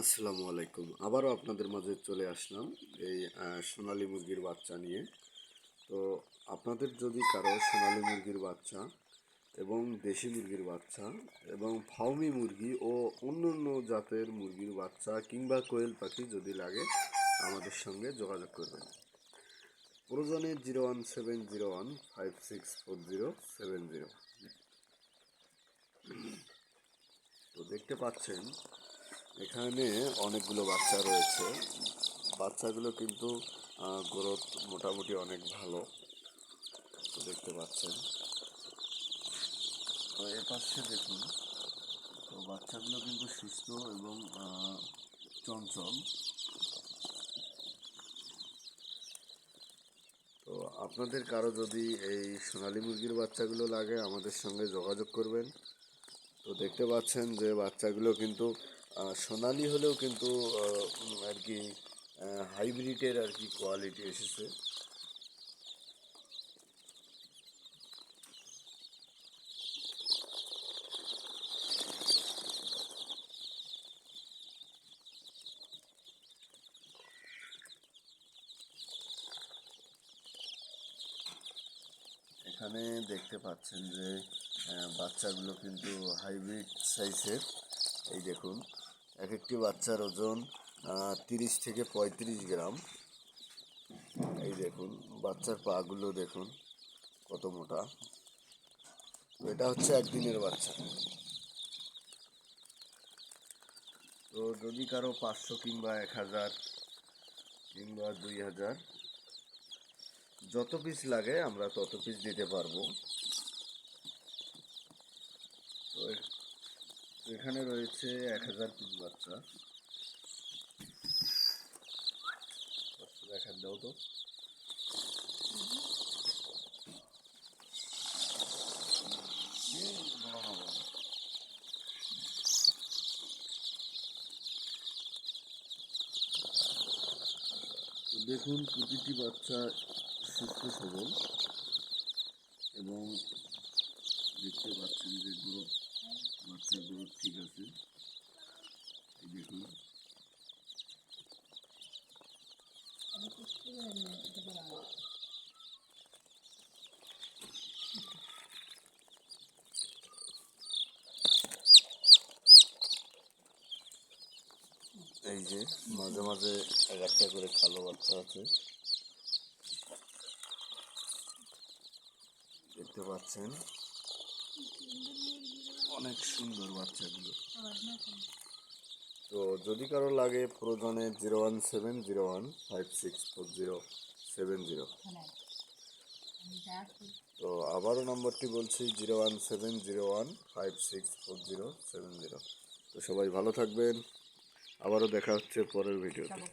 আসসালামু আলাইকুম। আবারও আপনাদের মাঝে চলে আসলাম এই সোনালি মুরগির বাচ্চা নিয়ে। তো আপনাদের যদি কারও সোনালি মুরগির বাচ্চা এবং দেশি মুরগির বাচ্চা এবং ফাউমি মুরগি ও অন্য অন্য জাতের মুরগির বাচ্চা কিংবা কোয়েল পাখি যদি লাগে, আমাদের সঙ্গে যোগাযোগ করবেন। প্রয়োজনে zero one seven zero one five six four zero seven zero. তো দেখতে পাচ্ছেন এখানে অনেকগুলো বাচ্চা রয়েছে। বাচ্চাগুলো কিন্তু গ্রোথ মোটামুটি অনেক ভালো। দেখতে পাচ্ছেন। তো এ পাশে দেখুন, তো বাচ্চাগুলো কিন্তু সুস্থ এবং চঞ্চল। তো আপনাদের কারও যদি এই সোনালী মুরগির বাচ্চাগুলো লাগে, আমাদের সঙ্গে যোগাযোগ করবেন। তো দেখতে পাচ্ছেন যে বাচ্চাগুলো কিন্তু সোনালি হলেও কিন্তু আর কি হাইব্রিডের আর কি কোয়ালিটি এসেছে। এখানে দেখতে পাচ্ছেন যে বাচ্চাগুলো কিন্তু হাইব্রিড সাইজের। এই দেখুন। এক একটি বাচ্চার ওজন তিরিশ থেকে পঁয়ত্রিশ গ্রাম। এই দেখুন, বাচ্চার পাগুলো দেখুন, কত মোটা। এটা হচ্ছে একদিনের বাচ্চা। তো যদি কারও পাঁচশো কিংবা এক হাজার কিংবা দুই হাজার, যত পিস লাগে আমরা তত পিস দিতে পারব তো এ- এখানে রয়েছে এক হাজার পিস বাচ্চা। দেখার দাও তো। দেখুন, প্রতিটি বাচ্চা সুস্থ, সবল এবং দেখতে পাচ্ছেন যে ঠিক আছে। এই যে মাঝে মাঝে এক একটা করে কালো বাচ্চা আছে। দেখতে পাচ্ছেন? অনেক সুন্দর বাচ্চাগুলো। তো যদি কারও লাগে প্রয়োজনে zero one seven zero one five six four zero seven zero. তো আবারও নম্বরটি বলছি zero one seven zero one five six four zero seven zero. তো সবাই ভালো থাকবেন। আবারও দেখা হচ্ছে পরের ভিডিওতে।